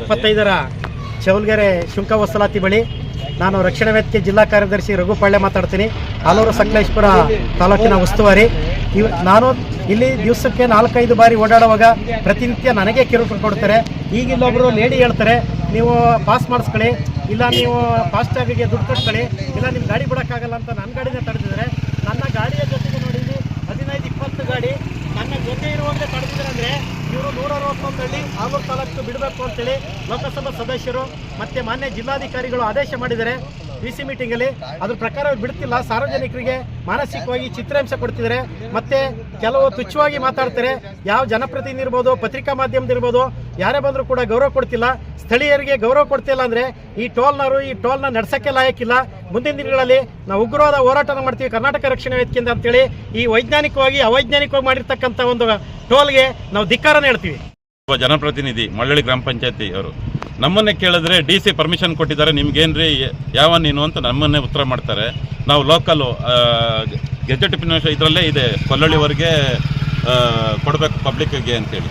ಎಪ್ಪತ್ತೈದರ ಚೌಲ್ಗೆರೆ ಶುಂಕ ವಸಲಾತಿ ಬಳಿ ನಾನು ರಕ್ಷಣಾ ವೇದಿಕೆ ಜಿಲ್ಲಾ ಕಾರ್ಯದರ್ಶಿ ರಘುಪಾಳ್ಯ ಮಾತಾಡ್ತೀನಿ. ಆಲೂರು ಸಕಲೇಶ್ಪುರ ತಾಲೂಕಿನ ಉಸ್ತುವಾರಿ. ಇವ್ ನಾನು ಇಲ್ಲಿ ದಿವಸಕ್ಕೆ ನಾಲ್ಕೈದು ಬಾರಿ ಓಡಾಡುವಾಗ ಪ್ರತಿನಿತ್ಯ ನನಗೆ ಕಿರುಕುಳ ಕೊಡ್ತಾರೆ. ಈಗ ಇಲ್ಲೊಬ್ಬರು ಲೇಡಿ ಹೇಳ್ತಾರೆ, ನೀವು ಪಾಸ್ ಮಾಡಿಸ್ಕೊಳ್ಳಿ, ಇಲ್ಲ ನೀವು ಫಾಸ್ಟ್ಯಾಗಿಗೆ ದುಡ್ಡು ಕಟ್ಕೊಳ್ಳಿ, ಇಲ್ಲ ನಿಮ್ಮ ಗಾಡಿ ಬಿಡೋಕ್ಕಾಗಲ್ಲ ಅಂತ ನನ್ನ ಗಾಡಿನ ತಡೆದಿದ್ದಾರೆ. ನನ್ನ ಗಾಡಿಯ ಜೊತೆಗೆ ನೋಡಿ ಇಲ್ಲಿ ಹದಿನೈದು ಇಪ್ಪತ್ತು ಗಾಡಿ, ನನ್ನ ಜೊತೆ ಇರುವಂತೆ ತಡೆದಿದ್ದಾರೆ ಅಂದರೆ ಇವರು ಅರವತ್ತೊಂದರಲ್ಲಿ ಆಲೂರು ತಾಲೂಕು ಬಿಡಬೇಕು ಅಂತೇಳಿ ಲೋಕಸಭಾ ಸದಸ್ಯರು ಮತ್ತೆ ಮಾನ್ಯ ಜಿಲ್ಲಾಧಿಕಾರಿಗಳು ಆದೇಶ ಮಾಡಿದ್ದಾರೆ. ಡಿ ಸಿ ಮೀಟಿಂಗಲ್ಲಿ ಅದ್ರ ಪ್ರಕಾರ ಬಿಡ್ತಿಲ್ಲ. ಸಾರ್ವಜನಿಕರಿಗೆ ಮಾನಸಿಕವಾಗಿ ಚಿತ್ರಾಂಶ ಕೊಡ್ತಿದ್ದಾರೆ. ಮತ್ತೆ ಕೆಲವು ತುಚ್ಛವಾಗಿ ಮಾತಾಡ್ತಾರೆ. ಯಾವ ಜನಪ್ರತಿನಿಧಿ ಇರ್ಬೋದು, ಪತ್ರಿಕಾ ಮಾಧ್ಯಮದಿರ್ಬೋದು ಯಾರೇ ಬಂದರೂ ಕೂಡ ಗೌರವ ಕೊಡ್ತಿಲ್ಲ. ಸ್ಥಳೀಯರಿಗೆ ಗೌರವ ಕೊಡ್ತಿಲ್ಲ ಅಂದ್ರೆ ಈ ಟೋಲ್ನವರು ಈ ಟೋಲ್ನ ನಡ್ಸಕ್ಕೆ ಲಾಯಕ್ಕಿಲ್ಲ. ಮುಂದಿನ ದಿನಗಳಲ್ಲಿ ನಾವು ಉಗ್ರವಾದ ಹೋರಾಟನ ಮಾಡ್ತೀವಿ. ಕರ್ನಾಟಕ ರಕ್ಷಣಾ ವೇದಿಕೆಯಿಂದ ಅಂತೇಳಿ ಈ ವೈಜ್ಞಾನಿಕವಾಗಿ, ಅವೈಜ್ಞಾನಿಕವಾಗಿ ಮಾಡಿರ್ತಕ್ಕಂಥ ಒಂದು ಟೋಲ್ಗೆ ನಾವು ಧಿಕ್ಕಾರನ ಹೇಳ್ತೀವಿ. ಜನಪ್ರತಿನಿಧಿ, ಮಳ್ಳಳ್ಳಿ ಗ್ರಾಮ ಪಂಚಾಯತಿ ಅವರು. ನಮ್ಮನ್ನೇ ಕೇಳಿದ್ರೆ ಡಿ ಸಿ ಪರ್ಮಿಷನ್ ಕೊಟ್ಟಿದ್ದಾರೆ, ನಿಮ್ಗೇನ್ರಿ ಯಾವ ನೀನು ಅಂತ ನಮ್ಮನ್ನೇ ಉತ್ತರ ಮಾಡ್ತಾರೆ. ನಾವು ಲೋಕಲು ಗೆಜೆಟ್ ಇದರಲ್ಲೇ ಇದೆ, ಕೊಲ್ಲಳ್ಳಿವರೆಗೆ ಕೊಡಬೇಕು ಪಬ್ಲಿಕ್ಗೆ ಅಂತೇಳಿ.